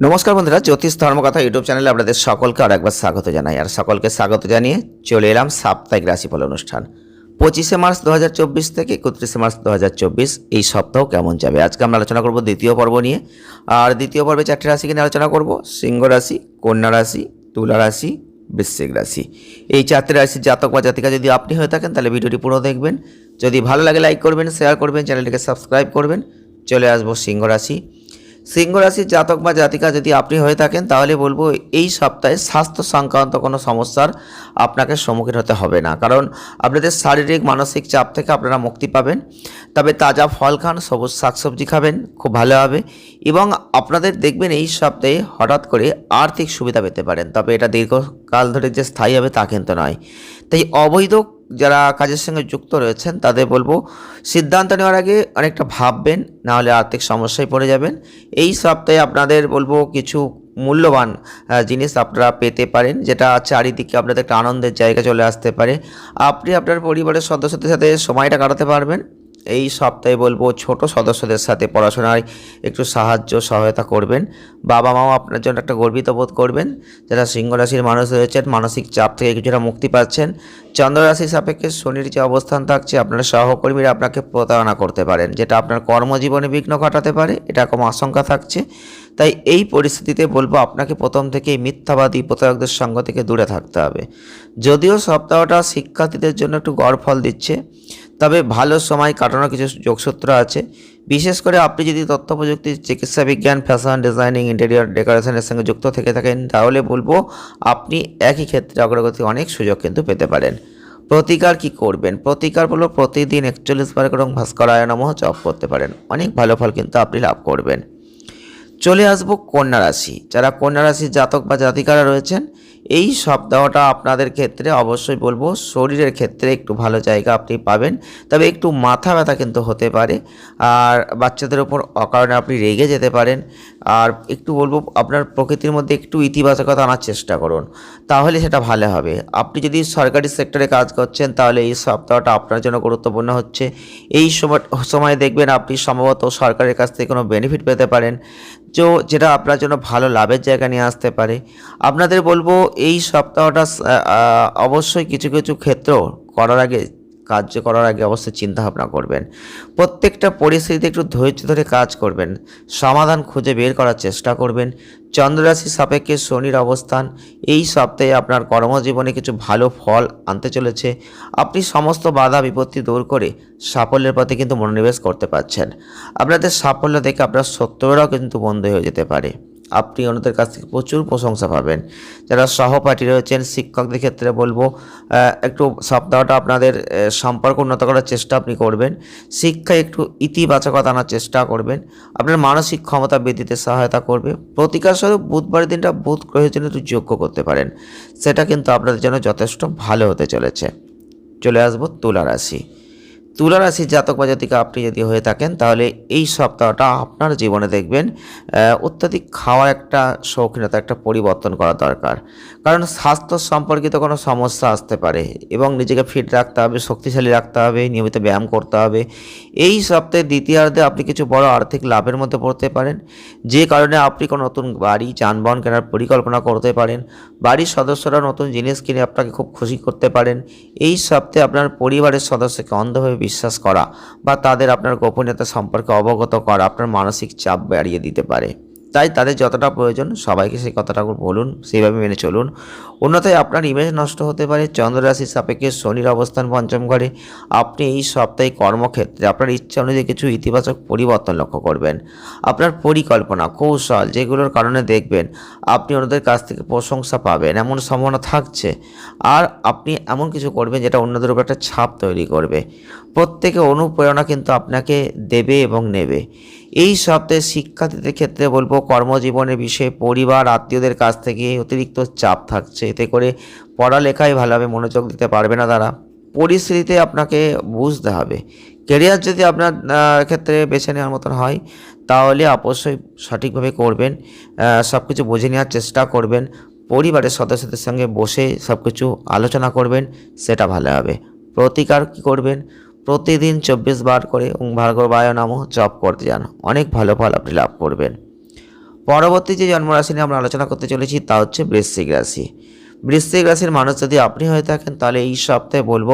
নমস্কার বন্ধুরা, জ্যোতিষ ধর্মকথা ইউটিউব চ্যানেলে আপনাদের সকলকে আর একবার স্বাগত জানাই। আর সকলকে স্বাগত জানিয়ে চলে এলাম সাপ্তাহিক রাশিফল অনুষ্ঠান। পঁচিশে মার্চ দু হাজার চব্বিশ থেকে একত্রিশে মার্চ দু হাজার চব্বিশ, এই সপ্তাহ কেমন যাবে? আজকে আমরা আলোচনা করব দ্বিতীয় পর্ব নিয়ে। আর দ্বিতীয় পর্বে চারটি রাশিকে নিয়ে আলোচনা করব, সিংহ রাশি, কন্যা রাশি, তুলা রাশি, বৃশ্চিক রাশি। এই চারটি রাশির জাতক বা জাতিকা যদি আপনি হয়ে থাকেন, তাহলে ভিডিওটি পুরো দেখবেন। যদি ভালো লাগে, লাইক করবেন, শেয়ার করবেন, চ্যানেলটিকে সাবস্ক্রাইব করবেন। চলে আসব সিংহ রাশি সিংহ রাশির জাতক বা জাতিকা যদি আপনি হয়ে থাকেন, তাহলে বলব এই সপ্তাহে স্বাস্থ্য সংক্রান্ত কোনো সমস্যার আপনাকে সম্মুখীন হতে হবে না। কারণ আপনাদের শারীরিক, মানসিক চাপ থেকে আপনারা মুক্তি পাবেন। তবে তাজা ফল খান, সবুজ শাকসবজি খাবেন, খুব ভালো হবে। এবং আপনাদের দেখবেন এই সপ্তাহে হঠাৎ করে আর্থিক সুবিধা পেতে পারেন। তবে এটা দীর্ঘকাল ধরে যে স্থায়ী হবে তা কিন্তু নয়। তাই অবৈধ যারা কাজের সঙ্গে যুক্ত রয়েছেন, তাদের বলব সিদ্ধান্ত নেওয়ার আগে অনেকটা ভাববেন, নাহলে আর্থিক সমস্যায় পড়ে যাবেন। এই সপ্তাহে আপনাদের বলব কিছু মূল্যবান জিনিস আপনারা পেতে পারেন, যেটা চারিদিকে আপনাদের একটা আনন্দের জায়গা চলে আসতে পারে। আপনি আপনার পরিবারের সদস্যদের সাথে সময়টা কাটাতে পারবেন। এই সপ্তাহে বলব ছোট সদস্যদের সাথে পড়াশোনায় একটু সাহায্য, সহায়তা করবেন। বাবা মাও আপনার জন্য একটা গর্বিত বোধ করবেন। যারা সিংহ রাশির মানুষ রয়েছেন, মানসিক চাপ থেকে কিছুটা মুক্তি পাচ্ছেন। চন্দ্র রাশির সাপেক্ষে শনির যে অবস্থান থাকছে, আপনার সহকর্মীরা আপনাকে প্রতারণা করতে পারেন, যেটা আপনার কর্মজীবনে বিঘ্ন ঘটাতে পারে, এটা কোনো আশঙ্কা থাকছে। তাই এই পরিস্থিতিতে বলব, আপনাকে প্রথম থেকেই মিথ্যাবাদী প্রতারকদের সঙ্গ থেকে দূরে থাকতে হবে। যদিও সপ্তাহটা শিক্ষার্থীদের জন্য একটু গড় ফল দিচ্ছে তবে ভালো সময় কাটানোর কিছু যোগসূত্র আছে। বিশেষ করে আপনি যদি তথ্য প্রযুক্তি চিকিৎসা বিজ্ঞান, ফ্যাশন, ডিজাইনিং, ইন্টেরিয়র, ডেকোরেশনের সঙ্গে যুক্ত থেকে থাকেন, তাহলে বলব আপনি একই ক্ষেত্রে অগ্রগতি অনেক সুযোগ কিন্তু পেতে পারেন। প্রতিকার কি করবেন? প্রতিকার বলব প্রতিদিন একচল্লিশ বার করে ভাস্করায় নমঃ জপ করতে পারেন। অনেক ভালো ফল কিন্তু আপনি লাভ করবেন। চলে আসব কন্যা রাশি। যারা কন্যা রাশির জাতক বা জাতিকারা রয়েছেন এই সপ্তাহটা আপনাদের ক্ষেত্রে অবশ্যই বলব, শরীরের ক্ষেত্রে একটু ভালো জায়গা আপনি পাবেন। তবে একটু মাথা ব্যথা কিন্তু হতে পারে। আর বাচ্চাদের ওপর অকারণে আপনি রেগে যেতে পারেন। আর একটু বলব, আপনার প্রকৃতির মধ্যে একটু ইতিবাচকতা আনার চেষ্টা করুন। তাহলে সেটা ভালো হবে। আপনি যদি সরকারি সেক্টরে কাজ করছেন, তাহলে এই সপ্তাহটা আপনার জন্য গুরুত্বপূর্ণ হচ্ছে। এই সময় সময় দেখবেন আপনি সম্ভবত সরকারের কাছ থেকে কোনো বেনিফিট পেতে পারেন, তো যেটা আপনার জন্য ভালো লাভের জায়গা নিয়ে আসতে পারে। আপনাদের বলব, এই সপ্তাহটা অবশ্যই কিছু কিছু ক্ষেত্র করার আগে কার্য করার আগে অবশ্যই চিন্তা ভাবনা করবেন। প্রত্যেকটা পরিস্থিতিতে একটু ধৈর্য ধরে কাজ করবেন। সমাধান খুঁজে বের করার চেষ্টা করবেন। চন্দ্ররাশি সাপেক্ষে শনির অবস্থান, এই সপ্তাহে আপনার কর্মজীবনে কিছু ভালো ফল আনতে চলেছে। আপনি সমস্ত বাধা বিপত্তি দূর করে সাফল্যের পথে কিন্তু মনোনিবেশ করতে পারছেন। আপনাদের সাফল্য দেখে আপনার সত্যরাও কিন্তু বন্ধ হয়ে যেতে পারে। আপনি অন্যদের কাছ থেকে প্রচুর প্রশংসা পাবেন। যারা সহপাঠী রয়েছেন, শিক্ষকদের ক্ষেত্রে বলব একটু সপ্তাহটা আপনাদের সম্পর্ক উন্নত করার চেষ্টা আপনি করবেন। শিক্ষায় একটু ইতিবাচকতা আনার চেষ্টা করবেন। আপনার মানসিক ক্ষমতা বৃদ্ধিতে সহায়তা করবে। প্রতিকার স্বরূপ বুধবার দিনটা বুধ গ্রহের জন্য একটু যোগ্য করতে পারেন। সেটা কিন্তু আপনাদের জন্য যথেষ্ট ভালো হতে চলেছে। চলে আসব তুলা রাশি। তুলা রাশির জাতক বা জাতিকা আপনি যদি হয়ে থাকেন, তাহলে এই সপ্তাহটা আপনার জীবনে দেখবেন অত্যাধিক খাওয়ার একটা শৌখিনতা, একটা পরিবর্তন করা দরকার। কারণ স্বাস্থ্য সম্পর্কিত কোনো সমস্যা আসতে পারে এবং নিজেকে ফিট রাখতে হবে, শক্তিশালী রাখতে হবে, নিয়মিত ব্যায়াম করতে হবে। এই সপ্তাহে দ্বিতীয়ার্ধে আপনি কিছু বড় আর্থিক লাভের মধ্যে পড়তে পারেন। যে কারণে আপনি কোনো নতুন বাড়ি, যানবাহন কেনার পরিকল্পনা করতে পারেন। বাড়ির সদস্যরা নতুন জিনিস কিনে আপনাকে খুব খুশি করতে পারেন। এই সপ্তাহে আপনার পরিবারের সদস্যকে অন্ধভাবে বিশ্বাস করা বা তাদের আপনার গোপনীয়তা সম্পর্কে অবগত করা আপনার মানসিক চাপ বাড়িয়ে দিতে পারে। তাই তাদের যতটা প্রয়োজন সবাইকে সেই কথাটা বলুন সেইভাবে মেনে চলুন। অন্যথায় আপনার ইমেজ নষ্ট হতে পারে, চন্দ্ররাশির সাপেক্ষে শনির অবস্থান পঞ্চম ঘরে। আপনি এই সপ্তাহে কর্মক্ষেত্রে আপনার ইচ্ছা অনুযায়ী কিছু ইতিবাচক পরিবর্তন লক্ষ্য করবেন। আপনার পরিকল্পনা, কৌশল যেগুলোর কারণে দেখবেন আপনি অন্যদের কাছ থেকে প্রশংসা পাবেন, এমন সম্ভাবনা থাকছে। আর আপনি এমন কিছু করবেন যেটা অন্যদের উপর একটা ছাপ তৈরি করবে। প্রত্যেকে অনুপ্রেরণা কিন্তু আপনাকে দেবে এবং নেবে। এই সপ্তাহে শিক্ষার্থীদের ক্ষেত্রে বলব কর্মজীবনের বিষয়ে পরিবার, আত্মীয়দের কাছ থেকে অতিরিক্ত চাপ থাকছে। এতে করে পড়ালেখায় ভালোভাবে মনোযোগ দিতে পারবে না তারা। পরিস্থিতিতে আপনাকে বুঝতে হবে। কেরিয়ার যদি আপনার ক্ষেত্রে বেছে নেওয়ার মতন হয়, তাহলে অবশ্যই সঠিকভাবে করবেন সব কিছু বুঝে নেওয়ার চেষ্টা করবেন। পরিবারের সদস্যদের সঙ্গে বসে সব কিছু আলোচনা করবেন, সেটা ভালো হবে। প্রতিকার কী করবেন? প্রতিদিন চব্বিশ বার করে ওং ভার্গবায় নামও জপ করতে যান। অনেক ভালো ফল আপনি লাভ করবেন। পরবর্তী যে জন্মরাশি নিয়ে আমরা আলোচনা করতে চলেছি তা হচ্ছে বৃশ্চিক রাশি। বৃশ্চিক রাশির মানুষ যদি আপনি হয়ে থাকেন, তাহলে এই সপ্তাহে বলব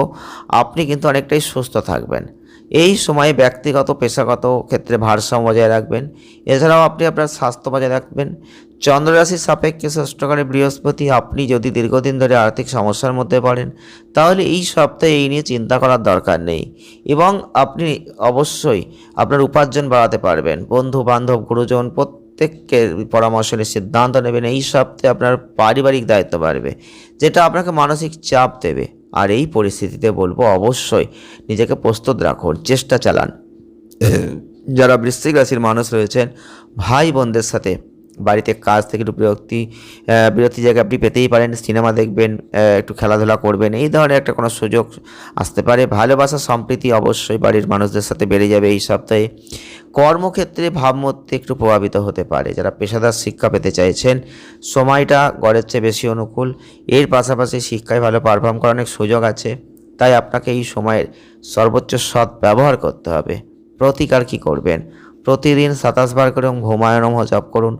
আপনি কিন্তু অনেকটাই সুস্থ থাকবেন। এই সময়ে ব্যক্তিগত, পেশাগত ক্ষেত্রে ভারসাম্য বজায় রাখবেন। এছাড়াও আপনি আপনার স্বাস্থ্য বজায় রাখবেন। চন্দ্ররাশির সাপেক্ষে ষষ্ঠকালে বৃহস্পতি, আপনি যদি দীর্ঘদিন ধরে আর্থিক সমস্যার মধ্যে পড়েন, তাহলে এই সপ্তাহে এই নিয়ে চিন্তা করার দরকার নেই এবং আপনি অবশ্যই আপনার উপার্জন বাড়াতে পারবেন। বন্ধু বান্ধব গুরুজন প্রত্যেককে পরামর্শ নিয়ে সিদ্ধান্ত নেবেন, এই সপ্তাহে আপনার পারিবারিক দায়িত্ব বাড়বে, যেটা আপনাকে মানসিক চাপ দেবে। আর এই পরিস্থিতিতে বলব, অবশ্যই নিজেকে প্রস্তুত রাখুন, চেষ্টা চালান। যারা বৃশ্চিক রাশির মানুষ রয়েছেন, ভাই বোনদের সাথে বাড়িতে কাজ থেকে একটু বিরক্তি বিরতি জায়গায় আপনি পেতেই পারেন, সিনেমা দেখবেন একটু খেলাধুলা করবেন, এই ধরনের একটা কোনো সুযোগ আসতে পারে। ভালোবাসা সম্প্রীতি অবশ্যই বাড়ির মানুষদের সাথে বেড়ে যাবে এই সপ্তাহে। কর্মক্ষেত্রে ভাবমূর্তি একটু প্রভাবিত হতে পারে। যারা পেশাদার শিক্ষা পেতে চাইছেন, সময়টা গড়ের চেয়ে বেশি অনুকূল। এর পাশাপাশি শিক্ষায় ভালো পারফর্ম করার অনেক সুযোগ আছে। তাই আপনাকে এই সময়ের সর্বোচ্চ সৎ ব্যবহার করতে হবে। প্রতিকার কি করবেন? প্রতিদিন সাতাশ বার করে ঘুমায়নম জপ করুন।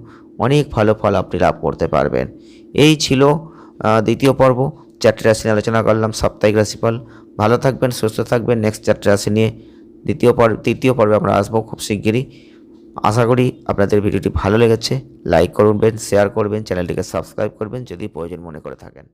অনেক ভালো ফল আপনি লাভ করতে পারবেন। এই ছিল দ্বিতীয় পর্ব। চারটে রাশি নিয়ে আলোচনা করলাম, সাপ্তাহিক রাশিফল। ভালো থাকবেন, সুস্থ থাকবেন। নেক্সট চারটে রাশি নিয়ে দ্বিতীয় পর্ব তৃতীয় পর্বে আমরা আসব খুব শিগগিরই। আশা করি আপনাদের ভিডিওটি ভালো লেগেছে। লাইক করবেন শেয়ার করবেন, চ্যানেলটিকে সাবস্ক্রাইব করবেন যদি প্রয়োজন মনে করে থাকেন।